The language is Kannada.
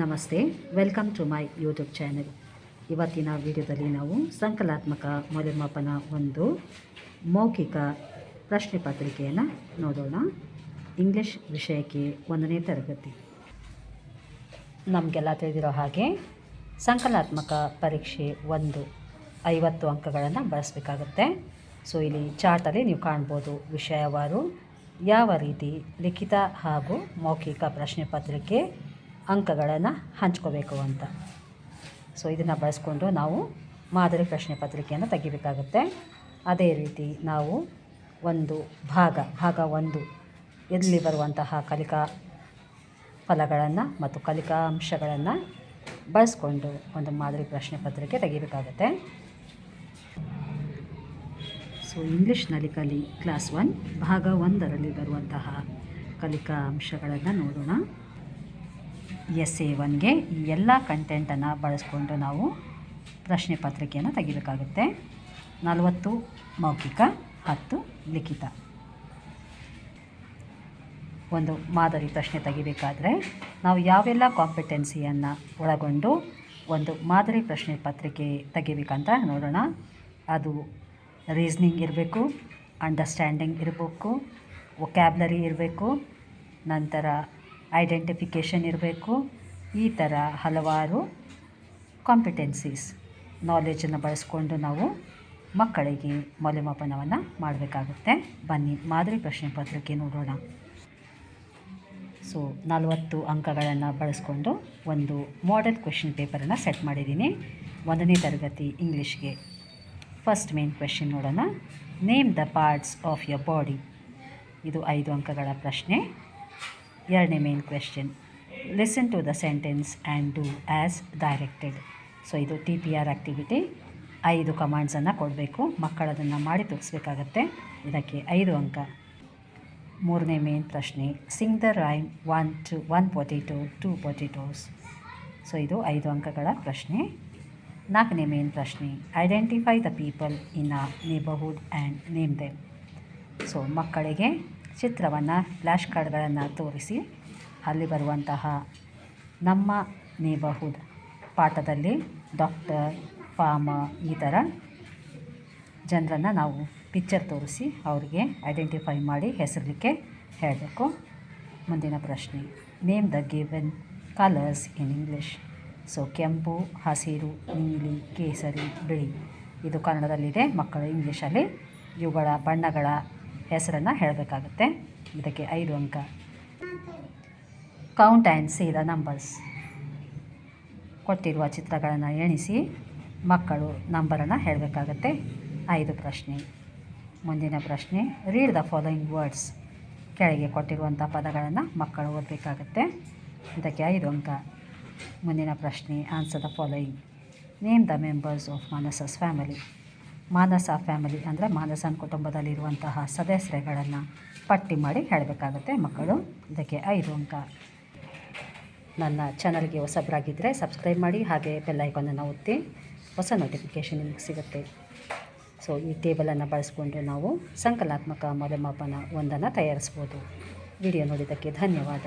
ನಮಸ್ತೆ, welcome to my YouTube channel. ಇವತ್ತಿನ ವಿಡಿಯೋದಲ್ಲಿ ನಾವು ಸಂಕಲಾತ್ಮಕ ಮೌಲ್ಯಮಾಪನ ಒಂದು ಮೌಖಿಕ ಪ್ರಶ್ನೆ ಪತ್ರಿಕೆಯನ್ನು ನೋಡೋಣ. ಇಂಗ್ಲಿಷ್ ವಿಷಯಕ್ಕೆ ಒಂದನೇ ತರಗತಿ. ನಮಗೆಲ್ಲ ತಿಳಿದಿರೋ ಹಾಗೆ ಸಂಕಲಾತ್ಮಕ ಪರೀಕ್ಷೆ ಒಂದು ಐವತ್ತು ಅಂಕಗಳನ್ನು ಬಳಸಬೇಕಾಗುತ್ತೆ. ಸೊ, ಇಲ್ಲಿ ಚಾರ್ಟಲ್ಲಿ ನೀವು ಕಾಣ್ಬೋದು ವಿಷಯವಾರು ಯಾವ ರೀತಿ ಲಿಖಿತ ಹಾಗೂ ಮೌಖಿಕ ಪ್ರಶ್ನೆ ಪತ್ರಿಕೆ ಅಂಕಗಳನ್ನು ಹಂಚ್ಕೋಬೇಕು ಅಂತ. ಸೊ ಇದನ್ನು ಬಳಸ್ಕೊಂಡು ನಾವು ಮಾದರಿ ಪ್ರಶ್ನೆ ಪತ್ರಿಕೆಯನ್ನು ತೆಗಿಬೇಕಾಗುತ್ತೆ. ಅದೇ ರೀತಿ ನಾವು ಒಂದು ಭಾಗ ಭಾಗ ಒಂದು ಇಲ್ಲಿ ಬರುವಂತಹ ಕಲಿಕಾ ಫಲಗಳನ್ನು ಮತ್ತು ಕಲಿಕಾ ಅಂಶಗಳನ್ನು ಬಳಸ್ಕೊಂಡು ಒಂದು ಮಾದರಿ ಪ್ರಶ್ನೆ ಪತ್ರಿಕೆ ತೆಗಿಬೇಕಾಗುತ್ತೆ. ಸೊ ಇಂಗ್ಲೀಷ್ನಲ್ಲಿ ಕಲಿ, ಕ್ಲಾಸ್ ಒನ್, ಭಾಗ ಒಂದರಲ್ಲಿ ಬರುವಂತಹ ಕಲಿಕಾ ಅಂಶಗಳನ್ನು ನೋಡೋಣ. ಎಸ್ ಎ ಒನ್ಗೆ ಈ ಎಲ್ಲ ಕಂಟೆಂಟನ್ನು ಬಳಸ್ಕೊಂಡು ನಾವು ಪ್ರಶ್ನೆ ಪತ್ರಿಕೆಯನ್ನು ತೆಗಿಬೇಕಾಗುತ್ತೆ. ನಲವತ್ತು ಮೌಖಿಕ, ಹತ್ತು ಲಿಖಿತ. ಒಂದು ಮಾದರಿ ಪ್ರಶ್ನೆ ತೆಗಿಬೇಕಾದ್ರೆ ನಾವು ಯಾವೆಲ್ಲ ಕಾಂಪಿಟೆನ್ಸಿಯನ್ನು ಒಳಗೊಂಡು ಒಂದು ಮಾದರಿ ಪ್ರಶ್ನೆ ಪತ್ರಿಕೆ ತೆಗಿಬೇಕಂತ ನೋಡೋಣ. ಅದು ರೀಸ್ನಿಂಗ್ ಇರಬೇಕು ಅಂಡರ್ಸ್ಟ್ಯಾಂಡಿಂಗ್ ಇರಬೇಕು ವೊಕ್ಯಾಬ್ಲರಿ ಇರಬೇಕು, ನಂತರ ಐಡೆಂಟಿಫಿಕೇಷನ್ ಇರಬೇಕು. ಈ ಥರ ಹಲವಾರು ಕಾಂಪಿಟೆನ್ಸೀಸ್ ನಾಲೆಜನ್ನು ಬಳಸ್ಕೊಂಡು ನಾವು ಮಕ್ಕಳಿಗೆ ಮೌಲ್ಯಮಾಪನವನ್ನು ಮಾಡಬೇಕಾಗುತ್ತೆ. ಬನ್ನಿ, ಮಾದರಿ ಪ್ರಶ್ನೆ ಪತ್ರಿಕೆ ನೋಡೋಣ. ಸೊ ನಲವತ್ತು ಅಂಕಗಳನ್ನು ಬಳಸ್ಕೊಂಡು ಒಂದು ಮಾಡೆಲ್ ಕ್ವೆಶನ್ ಪೇಪರನ್ನು ಸೆಟ್ ಮಾಡಿದ್ದೀನಿ. ಒಂದನೇ ತರಗತಿ ಇಂಗ್ಲೀಷ್ಗೆ ಫಸ್ಟ್ ಮೇನ್ ಕ್ವೆಶನ್ ನೋಡೋಣ. Name the parts of your body ಇದು ಐದು ಅಂಕಗಳ ಪ್ರಶ್ನೆ. ಎರಡನೇ main question listen to the sentence and do as directed so ಇದು ಟಿ ಪಿ ಆರ್ ಆ್ಯಕ್ಟಿವಿಟಿ ಐದು ಕಮಾಂಡ್ಸನ್ನು ಕೊಡಬೇಕು. ಮಕ್ಕಳದನ್ನು ಮಾಡಿ ತೋರಿಸ್ಬೇಕಾಗತ್ತೆ. ಇದಕ್ಕೆ ಐದು ಅಂಕ. ಮೂರನೇ ಮೇನ್ ಪ್ರಶ್ನೆ. Sing the rhyme one two one potato two potatoes so ಇದು ಐದು ಅಂಕಗಳ ಪ್ರಶ್ನೆ. ನಾಲ್ಕನೇ ಮೇನ್ ಪ್ರಶ್ನೆ. Identify the people in a neighbourhood and name them so ಮಕ್ಕಳಿಗೆ ಚಿತ್ರವನ್ನು ಫ್ಲ್ಯಾಶ್ ಕಾರ್ಡ್ಗಳನ್ನು ತೋರಿಸಿ ಅಲ್ಲಿ ಬರುವಂತಹ ನಮ್ಮ ನೇಬಹುದ್ ಪಾಠದಲ್ಲಿ ಡಾಕ್ಟರ್, ಫಾರ್ಮ ಈ ಥರ ಜನರನ್ನು ನಾವು ಪಿಕ್ಚರ್ ತೋರಿಸಿ ಅವರಿಗೆ ಐಡೆಂಟಿಫೈ ಮಾಡಿ ಹೆಸರಲಿಕ್ಕೆ ಹೇಳಬೇಕು. ಮುಂದಿನ ಪ್ರಶ್ನೆ, name the given, colours in English. So, ಕೆಂಪು, ಹಸಿರು, ನೀಲಿ, ಕೇಸರಿ, ಬಿಳಿ. ಇದು ಕನ್ನಡದಲ್ಲಿದೆ, ಮಕ್ಕಳು ಇಂಗ್ಲೀಷಲ್ಲಿ. ಇವುಗಳ ಬಣ್ಣಗಳ ಹೆಸರನ್ನು ಹೇಳಬೇಕಾಗುತ್ತೆ. ಇದಕ್ಕೆ ಐದು ಅಂಕ. Count and see the numbers ಕೊಟ್ಟಿರುವ ಚಿತ್ರಗಳನ್ನು ಎಣಿಸಿ ಮಕ್ಕಳು ನಂಬರನ್ನು ಹೇಳಬೇಕಾಗತ್ತೆ. ಐದು ಪ್ರಶ್ನೆ. ಮುಂದಿನ ಪ್ರಶ್ನೆ ರೀಡ್ ದ ಫಾಲೋಯಿಂಗ್ ವರ್ಡ್ಸ್ ಕೆಳಗೆ ಕೊಟ್ಟಿರುವಂಥ ಪದಗಳನ್ನು ಮಕ್ಕಳು ಓದಬೇಕಾಗತ್ತೆ. ಇದಕ್ಕೆ ಐದು ಅಂಕ. ಮುಂದಿನ ಪ್ರಶ್ನೆ answer the following name the members of ಮನಸಸ್ family Manasa family ಅಂದರೆ ಮಾನಸನ ಕುಟುಂಬದಲ್ಲಿರುವಂತಹ ಸದಸ್ಯರುಗಳನ್ನು ಪಟ್ಟಿ ಮಾಡಿ ಹೇಳಬೇಕಾಗುತ್ತೆ ಮಕ್ಕಳು. ಇದಕ್ಕೆ ಐದು ಅಂಕ ನನ್ನ ಚಾನಲ್ಗೆ ಹೊಸಬರಾಗಿದ್ದರೆ ಸಬ್ಸ್ಕ್ರೈಬ್ ಮಾಡಿ, ಹಾಗೆ ಬೆಲ್ಲೈಕನನ್ನು ಒತ್ತಿ. ಹೊಸ ನೋಟಿಫಿಕೇಷನ್ ನಿಮಗೆ ಸಿಗುತ್ತೆ. ಸೊ ಈ ಟೇಬಲನ್ನು ಬಳಸಿಕೊಂಡು ನಾವು ಸಂಕಲಾತ್ಮಕ ಮೌಲ್ಯಮಾಪನ ಒಂದನ್ನು ತಯಾರಿಸ್ಬೋದು. ವಿಡಿಯೋ ನೋಡಿದ್ದಕ್ಕೆ ಧನ್ಯವಾದ.